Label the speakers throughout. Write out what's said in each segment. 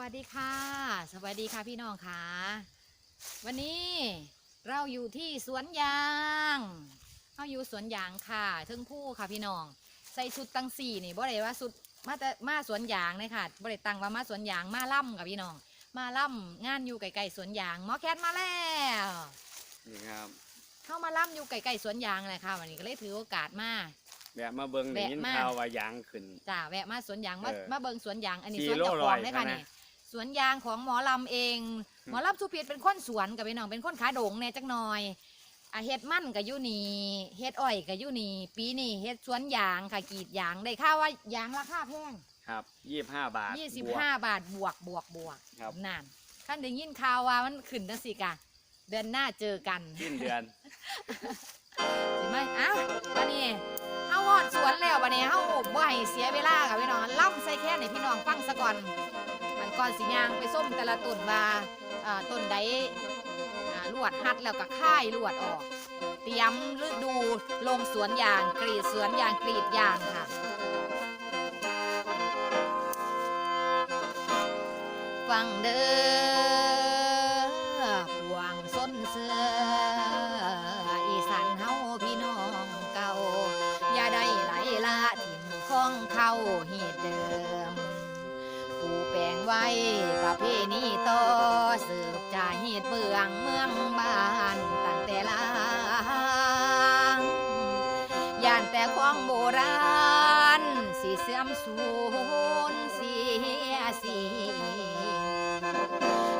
Speaker 1: วัสดีค่ะ สวัสดีค่ะพี่น้องค่ะ วันนี้เราอยู่ที่สวนยางเราอยู่สวนยางค่ะเทิงผู้ค่ะพี่น้อง ใส่ชุดตังสี่นี่บ่ได้ว่าสุดมาแต่มาสวนยางเลยค่ะบ่ได้ตังว่ามาสวนยางมาล่ำกับพี่น้อง มาล่ำงานอยู่ไกลๆสวนยางหมอแคทมาแล้ว
Speaker 2: นี่ครับ
Speaker 1: เข้ามาล่ำอยู่ไกลๆสวนยางเลยค่ะ วันนี้ก็เลยถือโอกาสมา
Speaker 2: แบบมาเบิ่งได้ยิน
Speaker 1: แวะมา
Speaker 2: ข่าวว่ายางขึ้น
Speaker 1: จ้าแวะมาสวนยางมา
Speaker 2: เออ
Speaker 1: มาเบิงสวนยางอันนี้
Speaker 2: สี่
Speaker 1: สวน
Speaker 2: โล
Speaker 1: เจ้าข
Speaker 2: ร้
Speaker 1: อ
Speaker 2: องย
Speaker 1: เลยค่ะ
Speaker 2: พะนะ
Speaker 1: นี่ สวนยางของหมอลำเอง หมอลำสุพิษเป็นคนสวนกับพี่น้องเป็นคนขาโด่งแน่จักหน่อยอะเฮ็ดมั่นกับยุนีเฮ็ดอ้อยกับยุนีปีนี้เฮ็ดสวนยางค่ะกรีดยางได้ข่าวว่ายางราคาแพง
Speaker 2: ครับยี่ห้าบาท
Speaker 1: ยี่สิบบ
Speaker 2: วก
Speaker 1: ห้าบาทบวกบวกบวก
Speaker 2: ครับ
Speaker 1: นั่นขั้นได้ยินข่าวว่ามันขึ้นจังสิกะเดือนหน้าเจอกัน
Speaker 2: สิ้นเดือน
Speaker 1: สิไหมอ้าววันนี้เฮาฮอดสวนแล้ววันนี้เฮาบ่ให้เสียเวลากับพี่น้องล่ำใส่แค่ให้พี่น้องฟังซะก่อนมัน ก่อนสิยางไปส้มแต่ละต้นว่าต้นใดลวดหัดแล้วก็ค่ายลวดออก เตรียมฤดูลงสวนยางกรีดสวนยางกรีดยางค่ะฟังเด้อพวงส้นเสืออีสานเฮาพี่น้องเก่า อย่าได้ไหลละถิ่มของเขาเหตุเดิม ผู้แปลงไว้ประเพณีต่อสืบจาเหตุเบืองเมืองบ้านตั้งแต่ลางย่านแต่ของโบราณสิเสื่อมสูญเสียสี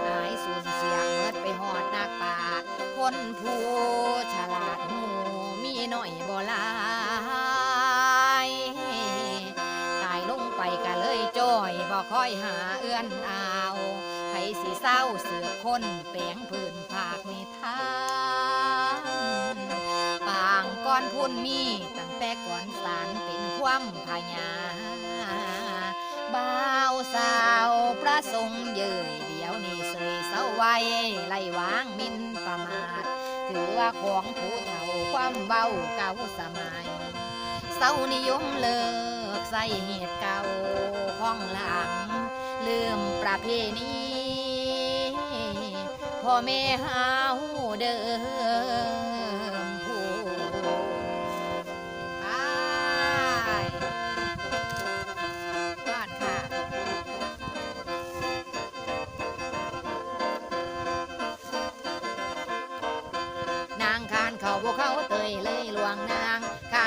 Speaker 1: หายสูญเสียงเมิดไปหอดนักป่าคนผู้ฉ ค่อยหาเอื้อนอาวไผสิเศร้าเสือกคนแปลงพื้นภาคนิทานปางก้อนพุ่นมีตั้งแต่ก่อนสารเป็นความพญาบ่าวสาวประสงเย่ยเดี๋ยวนี้เสยเศร้าไว้ไล่วางมินประมาท ถือว่าของผู้เฒ่าความเบาเก่าสมัย เศร้านิยมเลิกใส่เหตุเก่าห้องหลัง ลืมประเพณีพ่อแม่หาวเดิมผู้ไปบ้านค่ะ นางคานเขาพวกเขาเตยเลยลวงนาง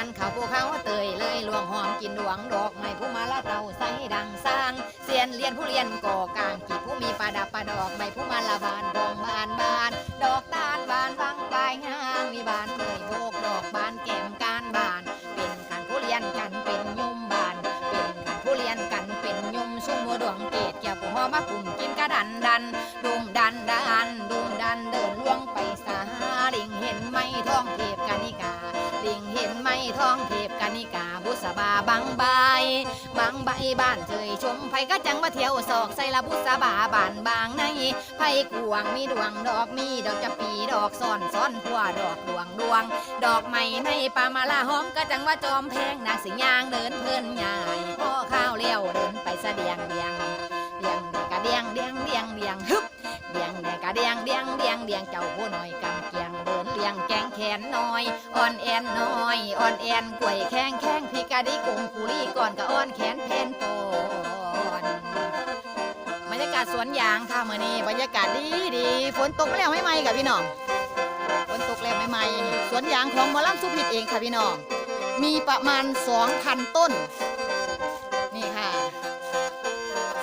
Speaker 1: านเขาพวกเขาเตยเลยลวงหอมกินดวงดอกไม้ผู้มาละเตาใส่ดังสร้างเสียนเรียนผู้เรียนก่อกลางกีผู้มีประดับประดอกไม้ผู้มาละบานดองบานบาน ดอกตาลบานบางปลายหางมีบานเลยโบกดอกบานแก้มการบาน เป็นขันผู้เรียนกันเป็นยุ่มบาน เป็นขันผู้เรียนกันเป็นยุ่มชุ่มหัวดวงเกตเกี่ยวผู้หอมาปุ่มกินกระดันดันดุมดันดันดุมดันเดินล่วงไปสาลิงเห็นไหมท้องเท งเห็นไหมท้องเทพกานิกาบุษบาบังใบบางใบบ้านเฉยชมไผก็จังมาเที่ยวศอกใส่ละบุษบาบานบางในไผกวางมีดวงดอกมีดอกจะปีดอกซ่อนซ้อนพัวดอกดวงดวง ดอกไม้ในป่ามาลาหอมก็จังว่าจอมแพงนางสิยางเดินเพลินใหญ่พ่อข้าวเลี้ยวเดินไปเสดียงเดียงเดียงกะเดียงเดียงเดียงเดียงฮึบเดียงแดกะเดียงเดียงเดียงเดียงเจ้าผู้น้อยกำเกียงเดิน เลียงแกงแขนน้อย อ่อนแอนน้อย อ่อนแอนกล้วยแข้งแข้งพี่กะดิกุงกุลีก่อนกะอ่อนแขนเพนโตนบรรยากาศสวนยางค่ะมื่อนี้บรรยากาศดีดีฝนตกแล้วไม่ไหมกับพี่น้องฝนตกแล้วไม่ไหมสวนยางของหมอลำสุพิตเองค่ะพี่น้อง มีประมาณ 2,000 ต้น นี่ค่ะ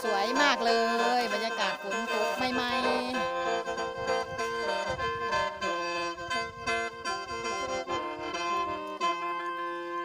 Speaker 1: สวยมากเลย